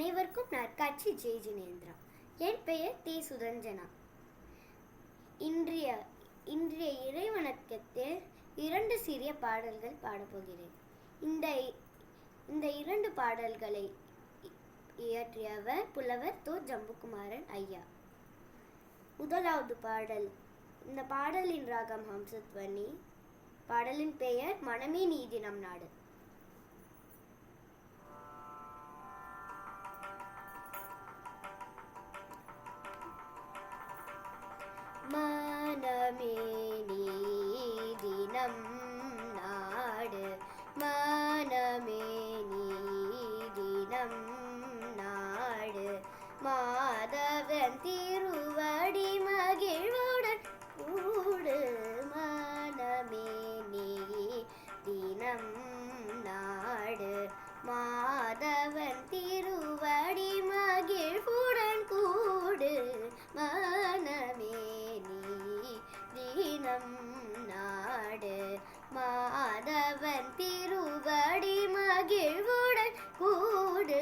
அனைவருக்கும் நற்காட்சி ஜெய் ஜினேந்திரா. என் பெயர் தி சுதஞ்சனா. இன்றைய இன்றைய இறைவணக்கத்தில் இரண்டு சிறிய பாடல்கள் பாடப்போகிறேன். இந்த இந்த இரண்டு பாடல்களை இயற்றியவர் புலவர் தோ. ஜம்புகுமாரன் ஐயா. முதலாவது பாடல் இந்த பாடலின் ராகம் ஹம்சத்வனி. பாடலின் பெயர் மனமே நீதி நம் நாடு. நாடு மாதவன் திருவடி மகிழ்வுடன் கூடு.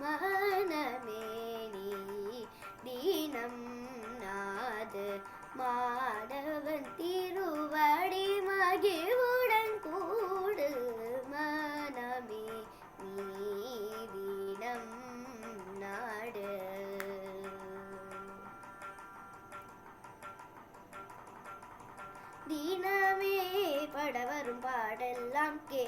மனமேனி தீனம் நாடு மாதவன் திரு பாடெல்லாம் கே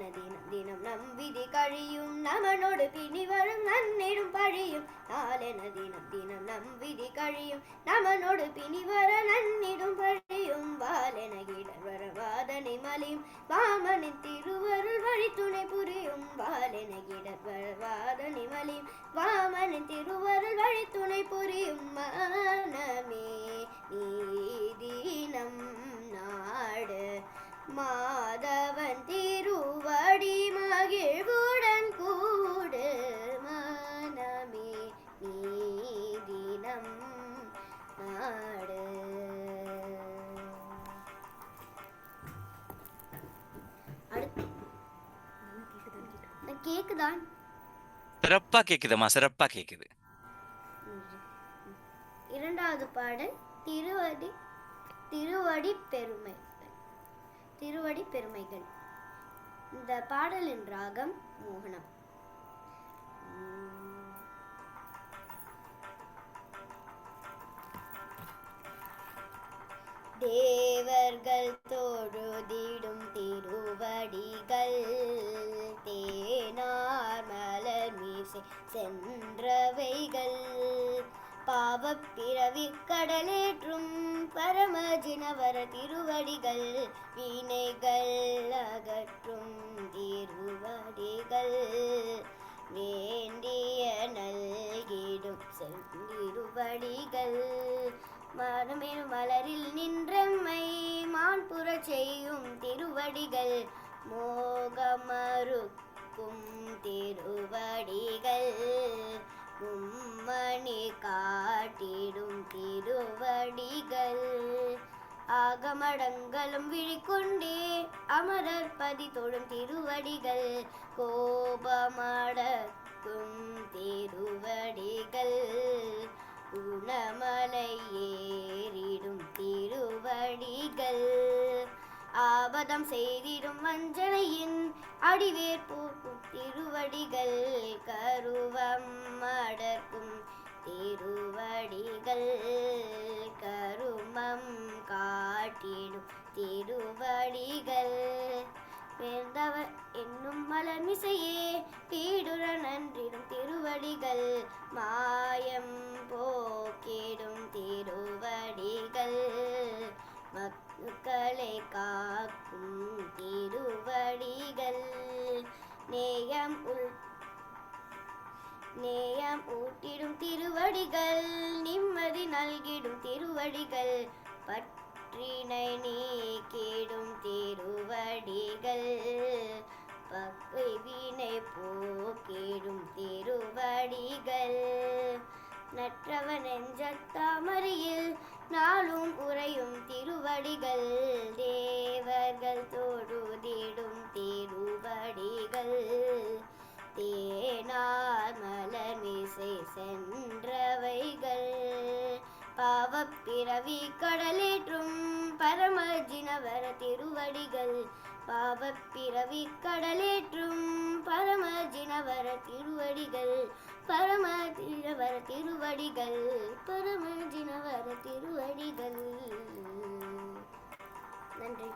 நாளென தினம் தினம் நம் விதி கழியும் நமனோடு பிணி வரும் நன்னிடும் பழியும். நாளென தினம் தினம் நம் விதி கழியும் நமனோடு பிணி வர நன்னிடும் பழியும். வாலென இடர் வர வாதனை மலியும். வாமனின் திருவருள் வழி துணை புரியும். வாலென இடர் வர வாதனை மலியும். வாமனின் திருவருள் வழி துணை புரியும். மனமே கேக்குதான் சிறப்பா கேக்குதுமா சிறப்பா கேக்குது. இரண்டாவது பாடல் திருவடி திருவடி பெருமை. திருவடி பெருமைகள். இந்த பாடலின் ராகம் மோகனம். தேவர்கள் தொழுதிடும் மலர் மீசை சென்றவைகள் பாவப்பிறவி கடலேற்றும் பரமஜினவர திருவடிகள் வீணைகள் அகற்றும் திருவடிகள் வேண்டிய நல்கிடும் செந்திருவடிகள் மனமெனும் மலரில் நின்றம்மை மான்புற செய்யும் திருவடிகள் மோகமறுக்கும் காக்கும் திருவடிகள் மும்மணி காட்டிடும் திருவடிகள். ஆகமடங்களும் விழிக்கொண்டே அமரர் பதி தொழும் திருவடிகள். கோபமடக்கும் திருவடிகள். குணம ஆபதம் செய்திடும் வஞ்சனையின் அடிவேர் திருவடிகள் கருவம் அடர்க்கும் திருவடிகள் கரு நேயம் ஊட்டிடும் திருவடிகள் நிம்மதி நல்கிடும் திருவடிகள் பற்றினை நீக்கிடும் திருவடிகள் பக்கை வினை போக்கிடும் திருவடிகள். நற்றவ நெஞ்சத்தாமரையில் நாளும் உறையும் திருவடிகள் தேவர்கள் பிறவி கடலேற்றும் பரமஜினவர திருவடிகள். பாவப்பிறவி கடலேற்றும் பரமஜினவர திருவடிகள். பரமஜினவர திருவடிகள் பரமஜினவர திருவடிகள். நன்றி.